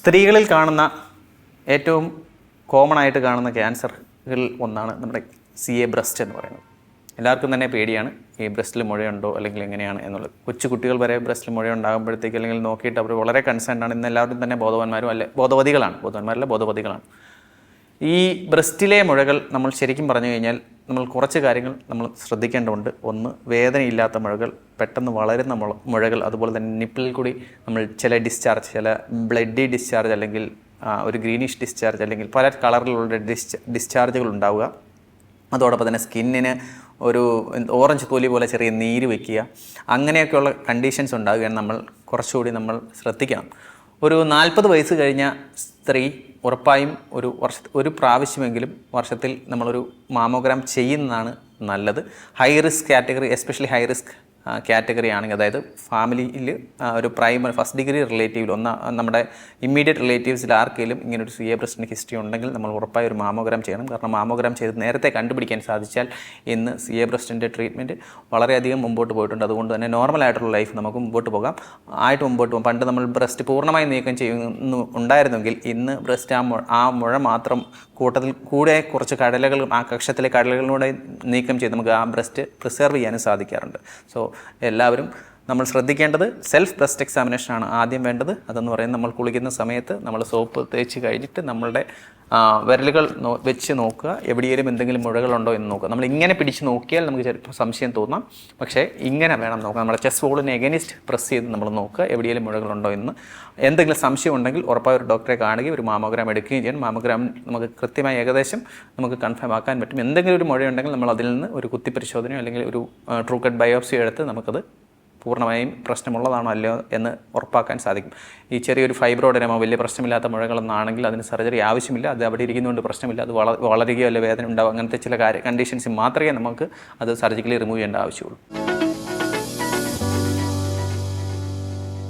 സ്ത്രീകളിൽ കാണുന്ന ഏറ്റവും കോമൺ ആയിട്ട് കാണുന്ന ക്യാൻസറുകളിൽ ഒന്നാണ് നമ്മുടെ സി എ ബ്രസ്റ്റ് എന്ന് പറയുന്നത്. എല്ലാവർക്കും തന്നെ പേടിയാണ് ഈ ബ്രസ്റ്റിൽ മുഴയുണ്ടോ അല്ലെങ്കിൽ എങ്ങനെയാണ് എന്നുള്ളത്. കൊച്ചു കുട്ടികൾ വരെ ബ്രസ്റ്റിൽ മുഴ ഉണ്ടാകുമ്പോഴത്തേക്ക് അല്ലെങ്കിൽ നോക്കിയിട്ട് അവർ വളരെ കൺസേൺ ആണ്. ഇന്ന് എല്ലാവരും തന്നെ ബോധവാന്മാരും അല്ലെ ബോധവതികളാണ്. ബോധവാന്മാരല്ല ബോധവതികളാണ്. ഈ ബ്രസ്റ്റിലെ മുഴകൾ നമ്മൾ ശരിക്കും പറഞ്ഞു കഴിഞ്ഞാൽ നമ്മൾ കുറച്ച് കാര്യങ്ങൾ നമ്മൾ ശ്രദ്ധിക്കേണ്ടതുണ്ട്. ഒന്ന് വേദനയില്ലാത്ത മുഴകൾ പെട്ടെന്ന് വളരുന്ന മുള മുഴകൾ അതുപോലെ തന്നെ നിപ്പിളിൽ കൂടി നമ്മൾ ചില ഡിസ്ചാർജ് ചില ബ്ലഡി ഡിസ്ചാർജ് അല്ലെങ്കിൽ ഒരു ഗ്രീനിഷ് ഡിസ്ചാർജ് അല്ലെങ്കിൽ പല കളറിലുള്ള ഡിസ്ച ഡിസ്ചാർജുകൾ ഉണ്ടാവുക. അതോടൊപ്പം തന്നെ സ്കിന്നിന് ഒരു ഓറഞ്ച് തൊലി പോലെ ചെറിയ നീര് വയ്ക്കുക അങ്ങനെയൊക്കെയുള്ള കണ്ടീഷൻസ് ഉണ്ടാവുകയാണ് നമ്മൾ കുറച്ചുകൂടി നമ്മൾ ശ്രദ്ധിക്കണം. ഒരു നാൽപ്പത് വയസ്സ് കഴിഞ്ഞ സ്ത്രീ ഉറപ്പായും ഒരു വർഷ ഒരു പ്രാവശ്യമെങ്കിലും വർഷത്തിൽ നമ്മളൊരു മാമോഗ്രാം ചെയ്യുന്നതാണ് നല്ലത്. High risk category especially high risk category ആണെങ്കിൽ അതായത് ഫാമിലിയിൽ ഒരു പ്രൈമറി ഫസ്റ്റ് ഡിഗ്രി റിലേറ്റീവിൽ ഒന്ന് നമ്മുടെ ഇമ്മീഡിയറ്റ് റിലേറ്റീവ്സിൽ ആർക്കെങ്കിലും ഇങ്ങനെ ഒരു സി എ ബ്രസ്റ്റിന് ഹിസ്റ്ററി ഉണ്ടെങ്കിൽ നമ്മൾ ഉറപ്പായി ഒരു മാമോഗ്രാം ചെയ്യണം. കാരണം മാമോഗ്രാം ചെയ്ത് നേരത്തെ കണ്ടുപിടിക്കാൻ സാധിച്ചാൽ ഇന്ന് സി എ ബ്രസ്റ്റിന്റെ ട്രീറ്റ്മെന്റ് വളരെയധികം മുമ്പോട്ട് പോയിട്ടുണ്ട്. അതുകൊണ്ട് തന്നെ നോർമൽ ആയിട്ടുള്ള ലൈഫ് നമുക്ക് മുമ്പോട്ട് പോകാം. ആയിട്ട് മുമ്പോട്ട് പോകാം. പണ്ട് നമ്മൾ ബ്രസ്റ്റ് പൂർണമായി നീക്കം ചെയ്യുന്നു ഉണ്ടായിരുന്നെങ്കിൽ ഇന്ന് ബ്രസ്റ്റ് ആ മുഴ ആ മുഴ മാത്രം കൂട്ടത്തിൽ കൂടെ കുറച്ച് കടലകളും ആ കക്ഷത്തിലെ കടലകളിലൂടെ നീക്കം ചെയ്ത് നമുക്ക് ആ ബ്രസ്റ്റ് പ്രിസർവ് ചെയ്യാനും സാധിക്കാറുണ്ട്. സോ എല്ലാവരും നമ്മൾ ശ്രദ്ധിക്കേണ്ടത് സെൽഫ് ബ്രസ്റ്റ് എക്സാമിനേഷൻ ആണ് ആദ്യം വേണ്ടത്. അതെന്ന് പറയുന്നത് നമ്മൾ കുളിക്കുന്ന സമയത്ത് നമ്മൾ സോപ്പ് തേച്ച് കഴിഞ്ഞിട്ട് നമ്മളുടെ വിരലുകൾ വെച്ച് നോക്കുക. എവിടെയെങ്കിലും എന്തെങ്കിലും മുഴകളുണ്ടോ എന്ന് നോക്കുക. നമ്മൾ ഇങ്ങനെ പിടിച്ച് നോക്കിയാൽ നമുക്ക് ചിലപ്പോൾ സംശയം തോന്നാം. പക്ഷേ ഇങ്ങനെ വേണം നോക്കാം നമ്മുടെ ചെസ് ബോളിനെ എഗനിസ്റ്റ് പ്രസ് ചെയ്ത് നമ്മൾ നോക്കുക. എവിടെയെങ്കിലും മുഴകളുണ്ടോ എന്ന്. എന്തെങ്കിലും സംശയം ഉണ്ടെങ്കിൽ ഉറപ്പായി ഒരു ഡോക്ടറെ കാണുകയും ഒരു മാമോഗ്രാം എടുക്കുകയും ചെയ്യണം. മാമോഗ്രാം നമുക്ക് കൃത്യമായി ഏകദേശം നമുക്ക് കൺഫേം ആക്കാൻ പറ്റും. എന്തെങ്കിലും ഒരു മുഴയുണ്ടെങ്കിൽ നമ്മൾ അതിൽ നിന്ന് ഒരു കുത്തിപ്പരിശോധനയോ അല്ലെങ്കിൽ ഒരു ട്രൂ കട്ട് ബയോപ്സിയോ എടുത്ത് നമുക്കത് പൂർണമായും പ്രശ്നമുള്ളതാണോ അല്ലയോ എന്ന് ഉറപ്പാക്കാൻ സാധിക്കും. ഈ ചെറിയൊരു ഫൈബ്രോയിഡിനമോ വലിയ പ്രശ്നമില്ലാത്ത മുഴകളൊന്നാണെങ്കിൽ അതിന് സർജറി ആവശ്യമില്ല. അത് അവിടെ ഇരിക്കുന്നതുകൊണ്ട് പ്രശ്നമില്ല. അത് വള വളരുകയോ അല്ലെ വേദന ഉണ്ടാവും? അങ്ങനത്തെ ചില കാര്യ കണ്ടീഷൻസ് മാത്രമേ നമുക്ക് അത് സർജിക്കലി റിമൂവ് ചെയ്യേണ്ട ആവശ്യമുള്ളൂ.